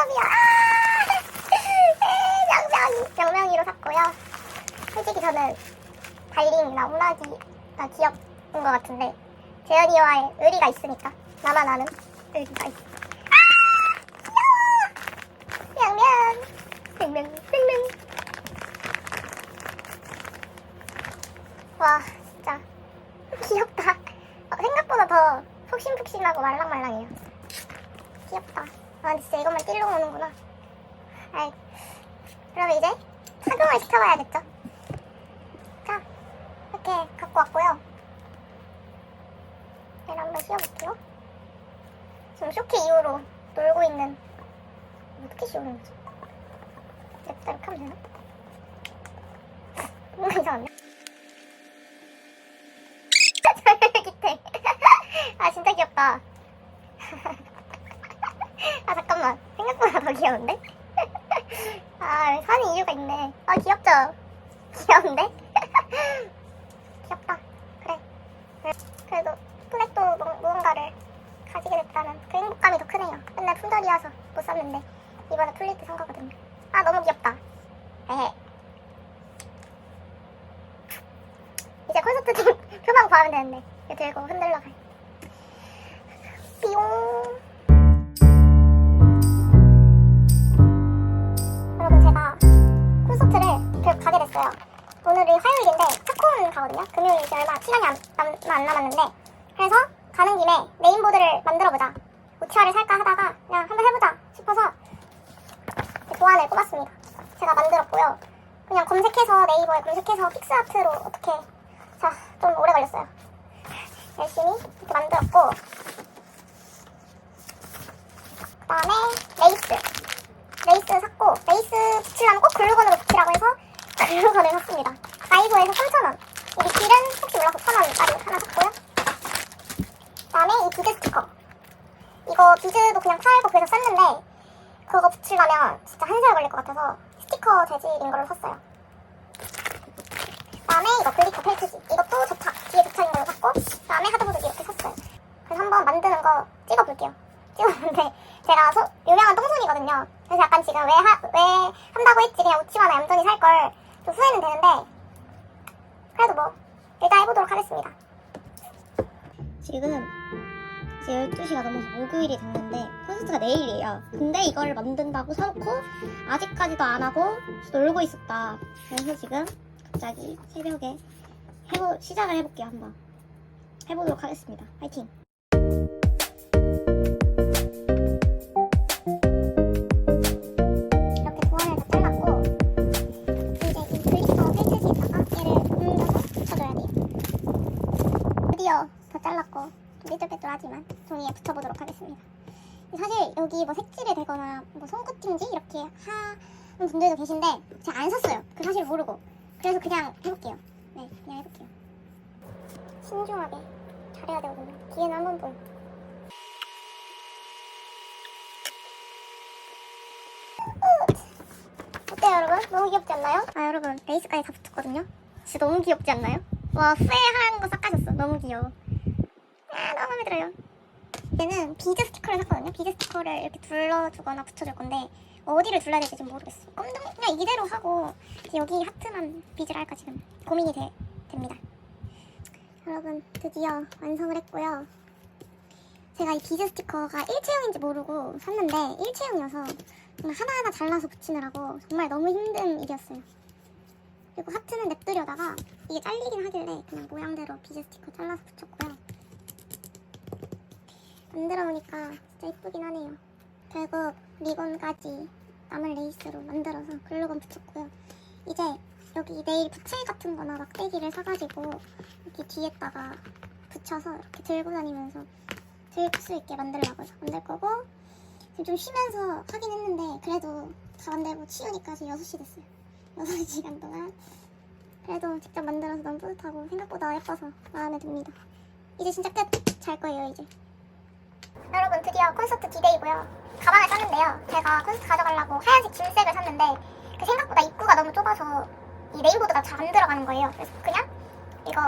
처음이야. 아, 명명이 명명이로 샀고요. 솔직히 저는 달링이나 운하기가 귀엽은 것 같은데 재현이와의 의리가 있으니까 나만 아는 의리가 있어. 아, 귀여워. 명명, 생명, 생명. 와, 진짜 귀엽다. 어, 생각보다 더 푹신푹신하고 말랑말랑해요. 아, 진짜 이것만 띨로 오는구나. 아이, 그러면 이제 착용을 시켜봐야겠죠? 자, 이렇게 갖고 왔고요. 얘를 한번 씌워볼게요. 지금 쇼케 이후로 놀고 있는 어떻게 씌우는 거지? 냅다 이렇게 하면 되나? 뭔가 이상한데? 쫄깃해. 아 진짜 귀엽다. 아 잠깐만 생각보다 더 귀여운데? 아 사는 이유가 있네. 아 귀엽죠? 귀여운데? 귀엽다. 그래. 그래. 그래도 플렉도 뭐- 무언가를 가지게 됐다는 그 행복감이 더 크네요. 맨날 품절이어서 못 샀는데 이번에 때산 거거든요. 아 너무 귀엽다. 에헤. 이제 콘서트 좀 표방 구하면 되는데 이거 들고 흔들러 가요. 남았는데 그래서 가는 김에 메인보드를 만들어보자. 우치화를 살까 하다가 그냥 한번 해보자 싶어서 도안을 뽑았습니다. 제가 만들었고요. 그냥 검색해서 네이버에 검색해서 픽스아트로 어떻게 자 좀 오래 걸렸어요. 열심히 이렇게 만들었고 그 다음에 레이스 레이스 샀고 레이스 붙이려면 꼭 글루건으로 붙이라고 해서 글루건을 샀습니다. 나이버에서 3,000원. 이 리필은 혹시 몰라서 1,000원짜리 하나 샀고요. 그다음에 이 비즈 스티커. 이거 비즈도 그냥 팔고 그래서 샀는데 그거 붙이려면 진짜 한 시간 걸릴 것 같아서 스티커 재질인 걸로 샀어요. 그다음에 이거 글리터 펠트지. 이것도 접착 뒤에 붙여있는 걸로 샀고 그다음에 하드보드 이렇게 샀어요. 그래서 한번 만드는 거 찍어볼게요. 찍어보는데 제가 소- 유명한 똥손이거든요. 그래서 약간 지금 왜, 하, 왜 한다고 했지 그냥 우치마나 얌전히 살 걸 좀 후회는 되는데 그래도 뭐 일단 해보도록 하겠습니다. 지금 이제 12시가 넘어서 목요일이 됐는데 콘서트가 내일이에요. 근데 이걸 만든다고 사놓고 아직까지도 안 하고 놀고 있었다. 그래서 지금 갑자기 새벽에 해보, 시작을 해볼게요 한번. 해보도록 하겠습니다. 파이팅! 뭐 색칠이 되거나 뭐 손끝인지 이렇게 하는 분들도 계신데 제가 안 샀어요. 그 사실 모르고 그래서 그냥 해볼게요. 네, 그냥 해볼게요. 신중하게 잘해야 되거든요. 뒤에는 한번 보. 어때요 여러분? 너무 귀엽지 않나요? 아 여러분 레이스까지 다 붙었거든요 진짜 너무 귀엽지 않나요? 와 후에 하얀 거 싹 가셨어 너무 귀여워 아 너무 마음에 들어요 얘는 비즈 스티커를 샀거든요 비즈 스티커를 이렇게 둘러주거나 붙여줄 건데 어디를 둘러야 될지 지금 모르겠어 껌동 그냥 이대로 하고 여기 하트만 비즈를 할까 지금 고민이 돼, 됩니다 여러분 드디어 완성을 했고요 제가 이 비즈 스티커가 일체형인지 모르고 샀는데 일체형이어서 하나하나 잘라서 붙이느라고 정말 너무 힘든 일이었어요. 그리고 하트는 냅두려다가 이게 잘리긴 하길래 그냥 모양대로 비즈 스티커 잘라서 붙였고요. 만들어 보니까 진짜 이쁘긴 하네요. 결국 리본까지 남은 레이스로 만들어서 글루건 붙였고요. 이제 여기 네일 붓칠 같은 거나 막대기를 사가지고 여기 뒤에다가 붙여서 이렇게 들고 다니면서 들수 있게 만들려고 해서 만들 거고 지금 좀 쉬면서 하긴 했는데 그래도 다 만들고 치우니까 지금 6시 됐어요. 6시간 동안. 그래도 직접 만들어서 너무 뿌듯하고 생각보다 예뻐서 마음에 듭니다. 이제 진짜 끝! 잘 거예요 이제 여러분 드디어 콘서트 디데이고요. 가방을 샀는데요. 제가 콘서트 가져가려고 하얀색 진색을 샀는데 그 생각보다 입구가 너무 좁아서 이 네임보드가 잘 안 들어가는 거예요. 그래서 그냥 이거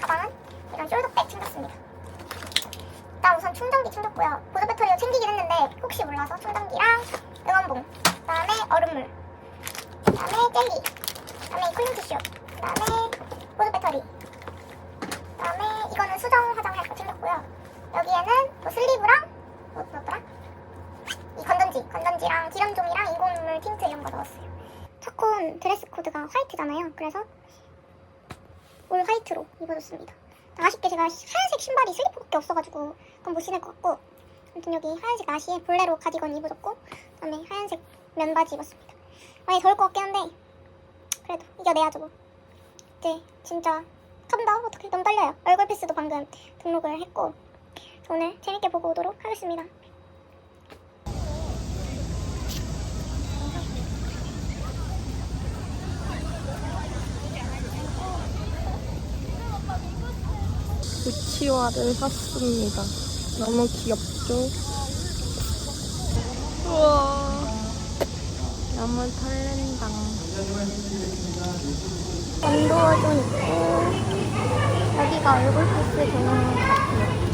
가방은 이런 숄더백 챙겼습니다. 일단 우선 충전기 챙겼고요. 보조 배터리를 챙기긴 했는데 혹시 몰라서 충전기랑 응원봉, 그다음에 얼음물, 그다음에 젤리, 그다음에 쿨링 티슈, 그다음에 보조 배터리, 그다음에 이거는 수정 화장할 거 챙겼고요. 여기에는 뭐 슬리브랑 뭐 뭐더라? 이 건전지, 건전지랑 기름종이랑 인공눈물 틴트 이런 거 넣었어요. 첫콘 드레스 코드가 화이트잖아요. 그래서 올 화이트로 입어줬습니다. 아쉽게 제가 하얀색 신발이 슬리퍼밖에 없어가지고 그건 못 신을 것 같고 아무튼 여기 하얀색 나시에 볼레로 가디건 입어줬고 그다음에 하얀색 면바지 입었습니다. 많이 더울 것 같긴 한데 그래도 이겨내야죠 뭐. 이제 진짜 간다 어떻게 너무 떨려요. 얼굴 피스도 방금 등록을 했고 오늘 재밌게 보고 오도록 하겠습니다. 우치와를 샀습니다. 너무 귀엽죠? 우와. 너무 설렌다. 좀 있고 여기가 얼굴 피스 되는 것 같아요.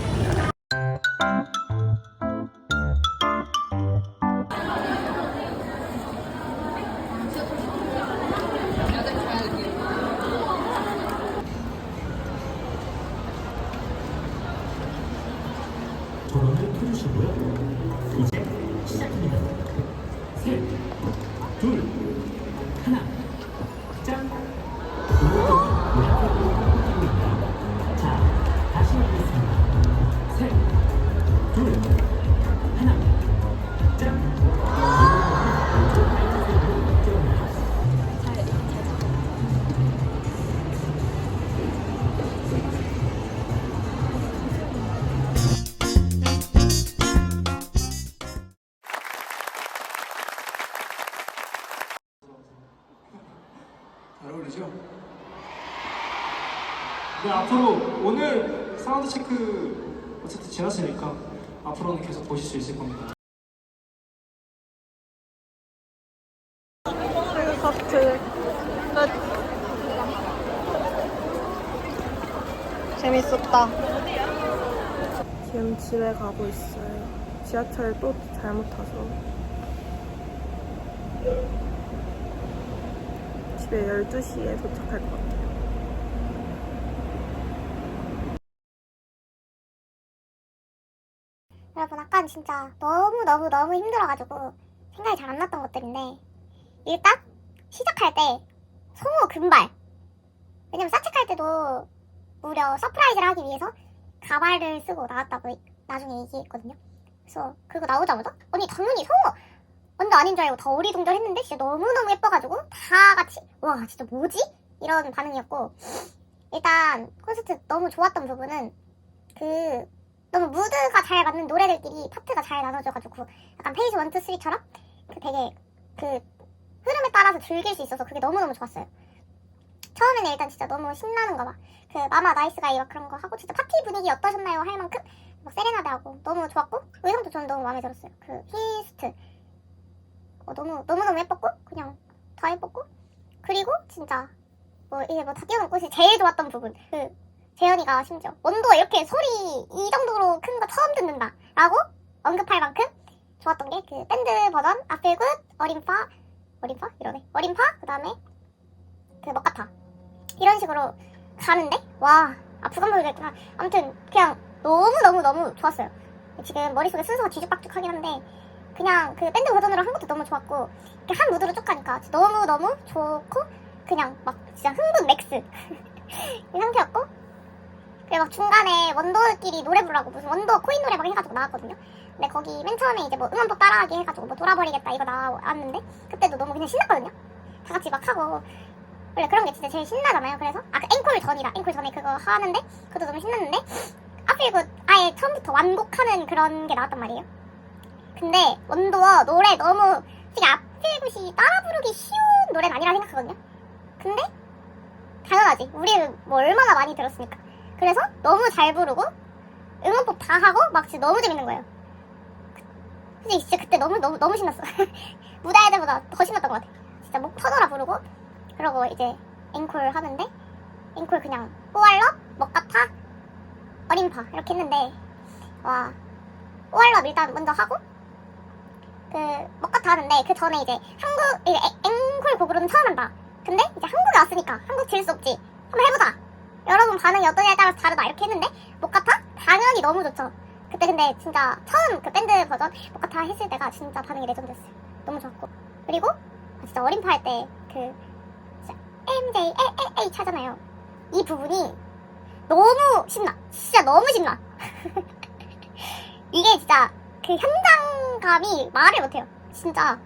전원을 켜주시고요. 이제 시작합니다. 셋, 둘, 하나, 앞으로 오늘 사운드 체크 어쨌든 지났으니까 앞으로는 계속 보실 수 있을 겁니다. 재밌었다. 지금 집에 가고 있어요. 지하철 또 잘못 타서. 집에 12시에 도착할 것 같아요. 아까 진짜 너무 너무 너무 힘들어가지고 생각이 잘 안 났던 것들인데 일단 시작할 때 성우 금발. 왜냐면 사책할 때도 무려 서프라이즈를 하기 위해서 가발을 쓰고 나왔다고 나중에 얘기했거든요. 그래서 그거 나오자마자 아니 당연히 성우 완전 아닌 줄 알고 더 어리둥절 했는데 진짜 너무너무 예뻐가지고 다 같이 와 진짜 뭐지? 이런 반응이었고 일단 콘서트 너무 좋았던 부분은 그 너무 무드가 잘 맞는 노래들끼리 파트가 잘 나눠져가지고 약간 페이지 1, 2, 3처럼 그 되게 그 흐름에 따라서 즐길 수 있어서 그게 너무너무 좋았어요. 처음에는 일단 진짜 너무 신나는 거 막 그 마마 나이스가이 막 그런 거 하고 진짜 파티 분위기 어떠셨나요 할 만큼 막 세레나데 하고 너무 좋았고 의상도 저는 너무 마음에 들었어요. 그 힐스트 어, 너무 너무 너무 예뻤고 그냥 다 예뻤고 그리고 진짜 뭐 이게 뭐다 뛰어넘고 제일 좋았던 부분 그 재현이가 심지어 원도 이렇게 소리 이 정도로 큰 거 처음 듣는다 라고 언급할 만큼 좋았던 게 그 밴드 버전 아필 굿 어림파 어림파 이러네. 어림파 그 다음에 그 먹같아 이런 식으로 가는데 와 아프간 모르겠구나. 아무튼 그냥 너무너무너무 좋았어요. 지금 머릿속에 순서가 뒤죽박죽하긴 한데 그냥 그 밴드 버전으로 한 것도 너무 좋았고 이렇게 한 무드로 쭉 가니까 너무너무 좋고 그냥 막 진짜 흥분 맥스 이 상태였고 막 중간에 원더끼리 노래 부르라고 무슨 원더 코인 노래 막 해가지고 나왔거든요. 근데 거기 맨 처음에 이제 뭐 응원법 따라하기 해가지고 뭐 돌아버리겠다 이거 나왔는데 그때도 너무 그냥 신났거든요. 다 같이 막 하고 원래 그런 게 진짜 제일 신나잖아요. 그래서 아까 앵콜 전이다. 앵콜 전에 그거 하는데 그것도 너무 신났는데 하필 그 아예 처음부터 완곡하는 그런 게 나왔단 말이에요. 근데 원더워 노래 너무 되게 아필굿이 따라 부르기 쉬운 노래는 아니라 생각하거든요. 근데 당연하지. 우리는 뭐 얼마나 많이 들었으니까. 그래서 너무 잘 부르고 응원법 다 하고 막 진짜 너무 재밌는 거예요. 솔직히 진짜 그때 너무 너무 너무 신났어. 무대 애들보다 더 신났던 것 같아. 진짜 목 터져라 부르고 그러고 이제 앵콜 하는데 앵콜 그냥 뽀알럽, 먹가타, 어린파 이렇게 했는데 와 뽀알럽 일단 먼저 하고 그 먹가타 하는데 그 전에 이제 한국 앵콜 곡으로는 처음 한다. 근데 이제 한국에 왔으니까 한국 질 수 없지. 한번 해보자. 여러분 반응이 어떠냐에 따라서 다르다 이렇게 했는데 목카타 당연히 너무 좋죠. 그때 근데 진짜 처음 그 밴드 버전 목카타 했을 때가 진짜 반응이 레전드였어요. 너무 좋았고 그리고 아, 진짜 어린파 할 때 그 MJ A A 차잖아요. 이 부분이 너무 신나. 진짜 너무 신나. 이게 진짜 그 현장감이 말을 못해요. 진짜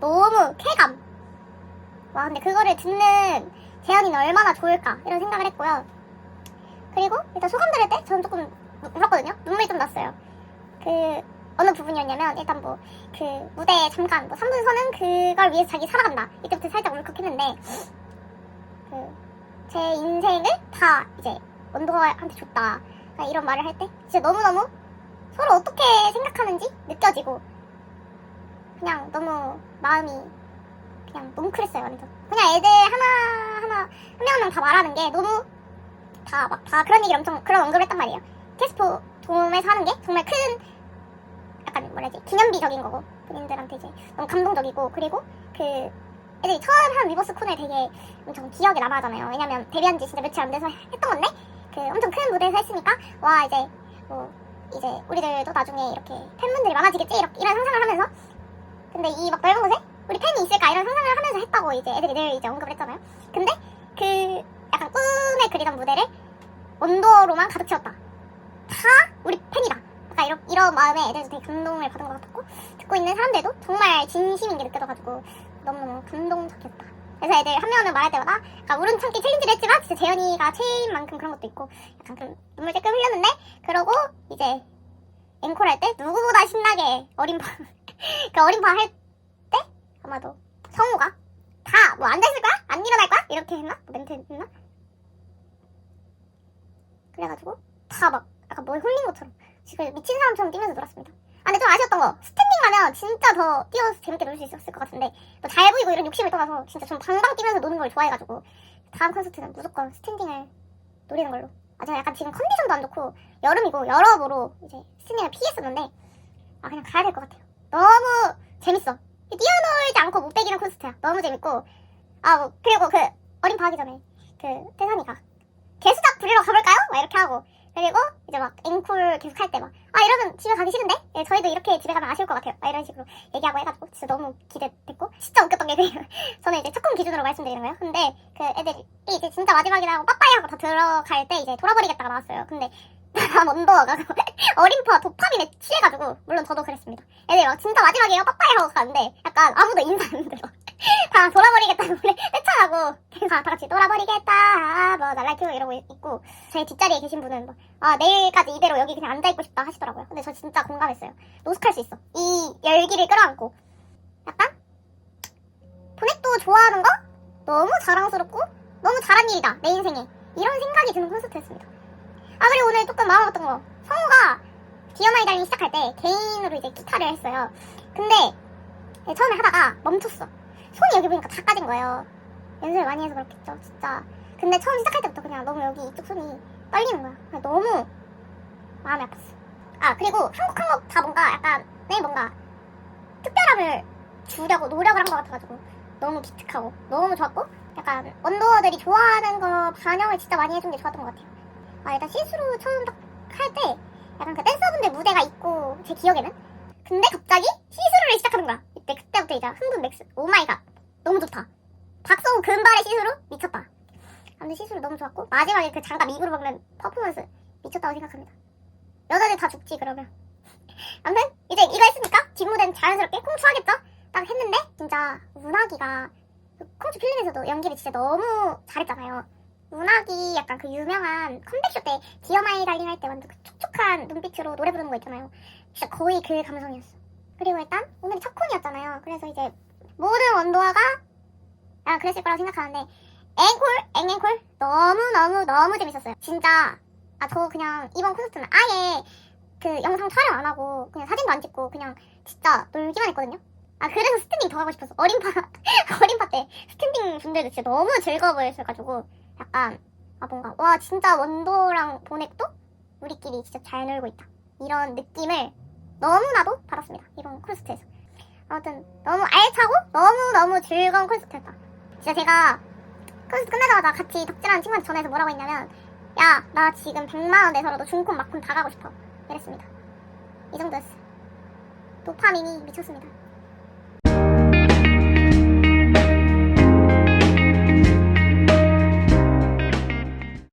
너무 쾌감. 와 근데 그거를 듣는 재현이는 얼마나 좋을까 이런 생각을 했고요. 그리고 일단 소감 들을 때 저는 조금 우- 울었거든요. 눈물이 좀 났어요. 그 어느 부분이었냐면 일단 뭐 그 무대에 잠깐 뭐 3분 서는 그걸 위해서 자기 살아간다. 이때부터 살짝 울컥했는데 그 제 인생을 다 이제 원더한테 줬다. 그러니까 이런 말을 할 때 진짜 너무너무 서로 어떻게 생각하는지 느껴지고 그냥 너무 마음이 그냥 뭉클했어요 완전 그냥 애들 하나 하나 한 명 한 명 다 말하는 게 너무 다 막 다 그런 얘기를 엄청 그런 언급을 했단 말이에요. 캐스포 돔에서 하는 게 정말 큰 약간 뭐라 지? 기념비적인 거고 본인들한테 이제 너무 감동적이고 그리고 그 애들이 처음 한 위버스 콘을 되게 엄청 기억에 남아하잖아요. 왜냐면 데뷔한 지 진짜 며칠 안 돼서 했던 건데 그 엄청 큰 무대에서 했으니까 와 이제 뭐 이제 우리들도 나중에 이렇게 팬분들이 많아지겠지? 이런 상상을 하면서. 근데 이 막 넓은 곳에 우리 팬이 있을까? 이런 상상을 하면서 했다고 이제 애들이 늘 이제 언급을 했잖아요. 근데 그 꿈에 그리던 무대를 원더로만 가득 채웠다. 다 우리 팬이다. 약간 이런, 이런 마음에 애들도 되게 감동을 받은 것 같았고 듣고 있는 사람들도 정말 진심인 게 느껴져가지고 너무너무 감동적이었다. 그래서 애들 한 명은 말할 때마다 약간 울은 참기 챌린지를 했지만 진짜 재현이가 최애인 만큼 그런 것도 있고 약간 좀 눈물 찔끔 흘렸는데 그러고 이제 앵콜 할 때 누구보다 신나게 어린파 그 어린파 할때 아마도 성우가 다 뭐 앉아있을 거야? 안 일어날 거야? 이렇게 했나? 뭐 멘트 했나? 그래가지고 다 막 약간 뭐에 홀린 것처럼 지금 미친 사람처럼 뛰면서 놀았습니다. 아 근데 좀 아쉬웠던 거 스탠딩 가면 진짜 더 뛰어서 재밌게 놀 수 있었을 것 같은데 뭐 잘 보이고 이런 욕심을 떠나서 진짜 좀 방방 뛰면서 노는 걸 좋아해가지고 다음 콘서트는 무조건 스탠딩을 노리는 걸로 아 제가 약간 지금 컨디션도 안 좋고 여름이고 여러모로 이제 스탠딩을 피했었는데 아 그냥 가야 될 것 같아요. 너무 재밌어. 뛰어놀지 않고 못 베기는 콘서트야. 너무 재밌고 아 뭐 그리고 그 어린 파 하기 전에 그 태산이가 개수작 부리러 가볼까요? 막 이렇게 하고. 그리고 이제 막 앵콜 계속 할 때 막 아 이러면 집에 가기 싫은데? 예, 저희도 이렇게 집에 가면 아쉬울 것 같아요. 막 이런 식으로 얘기하고 해가지고 진짜 너무 기대됐고 진짜 웃겼던 게 그, 저는 이제 첫콘 기준으로 말씀드리는 거예요. 근데 그 애들이 이제 진짜 마지막이라고 빠빠이 하고 다 들어갈 때 이제 돌아버리겠다가 나왔어요. 근데 다 언더가 어린파 도파민에 취해가지고 물론 저도 그랬습니다. 애들이 막 진짜 마지막이에요. 빠빠이 하고 가는데 약간 아무도 인사 안 들어 다 돌아버리겠다는 노래 떼창하고. 다, 다 같이 돌아버리겠다. 뭐 날라키고 이러고 있고. 제 뒷자리에 계신 분은 막, 아 내일까지 이대로 여기 그냥 앉아있고 싶다 하시더라고요. 근데 저 진짜 공감했어요. 노숙할 수 있어. 이 열기를 끌어안고. 약간? 보넥도 좋아하는 거? 너무 자랑스럽고? 너무 잘한 일이다 내 인생에. 이런 생각이 드는 콘서트였습니다. 아 그리고 오늘 조금 마음 아팠던 거? 성우가 디어나이 달링 시작할 때 개인으로 이제 기타를 했어요. 근데 네, 처음에 하다가 멈췄어 손이 여기 보니까 다 까진 거예요. 연습을 많이 해서 그렇겠죠, 진짜. 근데 처음 시작할 때부터 그냥 너무 여기 이쪽 손이 떨리는 거야. 그냥 너무 마음이 아팠어. 아, 그리고 한국 한국 다 뭔가 약간, 네, 뭔가 특별함을 주려고 노력을 한 것 같아가지고 너무 기특하고 너무 좋았고 약간 원더들이 좋아하는 거 반영을 진짜 많이 해준 게 좋았던 것 같아요. 아, 일단 시스루 처음 딱 할 때 약간 그 댄서분들 무대가 있고 제 기억에는 근데 갑자기 시스루를 시작하는 거야. 이때 그때부터 이제 흥분 맥스. 오 마이 갓. 너무 좋다. 박성우 금발의 시스루 미쳤다. 아무튼 시스루 너무 좋았고 마지막에 그 장갑 입으로 먹는 퍼포먼스 미쳤다고 생각합니다. 여자들 다 죽지 그러면. 아무튼 이제 이거 했으니까 뒷무대는 자연스럽게 콩추 하겠죠? 딱 했는데 진짜 운하기가 그 콩추 필름에서도 연기를 진짜 너무 잘했잖아요. 운하기 약간 그 유명한 컴백쇼 때 디어마이 달링 할 때 완전 그 촉촉한 눈빛으로 노래 부르는 거 있잖아요. 진짜 거의 그 감성이었어. 그리고 일단 오늘이 첫 콘이었잖아요. 그래서 이제 모든 원도화가 아 그랬을 거라고 생각하는데 앵콜 앵앵콜 너무 너무 너무 재밌었어요. 진짜 아 저 그냥 이번 콘서트는 아예 그 영상 촬영 안 하고 그냥 사진도 안 찍고 그냥 진짜 놀기만 했거든요. 아 그래서 스탠딩 더 하고 싶었어. 어린파 어린파 때 스탠딩 분들도 진짜 너무 즐거워 보였어가지고 약간 아 뭔가 와 진짜 원도랑 보넥도 우리끼리 진짜 잘 놀고 있다 이런 느낌을 너무나도 받았습니다 이번 콘서트에서 아무튼 너무 알차고 너무 너무 즐거운 콘서트였다. 진짜 제가 콘서트 끝나자마자 같이 덕질하는 친구한테 전화해서 뭐라고 했냐면 야 나 지금 100만 원 내서라도 중콘 막콘 다 가고 싶어 이랬습니다. 이 정도였어. 도파민이 미쳤습니다.